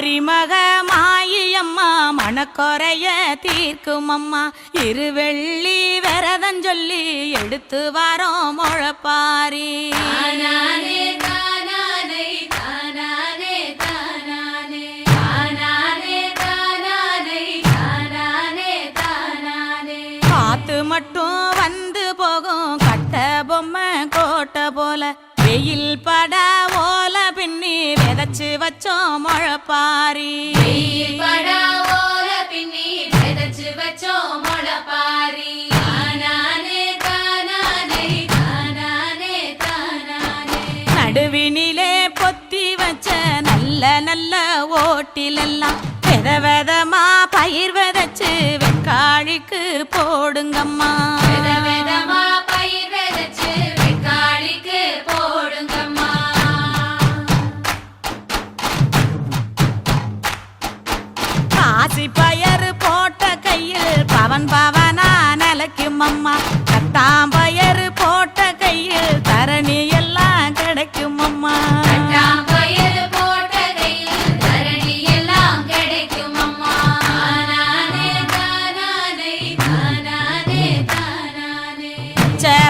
மறிமக மாயியம்மா மனக்கொறைய தீர்க்கும் அம்மா இருவெள்ளி விரதம் சொல்லி எடுத்து வரோம் முழப்பாரி. காத்து மட்டும் வந்து போகும் கட்ட பொம்மை கோட்டை போல. வெயில் பட விதைச்சு வச்சோம் முழப்பாரி பின்னி விதைச்சு வச்சோம் தானானே. நடுவினிலே பொத்தி வச்ச நல்ல நல்ல ஓட்டிலெல்லாம் வித விதமா பயிர் விதைச்சு வெக்காளிக்கு போடுங்கம்மா. பாசி பயர் போட்ட கையில் பவன் பவனா நிலைக்கும் அம்மா. கத்தாம்பயர் போட்ட கையில் தரணி எல்லாம் கிடைக்கும் அம்மா.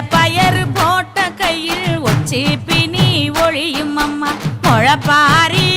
பயர் போட்ட கையில் ஒச்சி பிணி ஒழியும் அம்மா. முழப்பாரி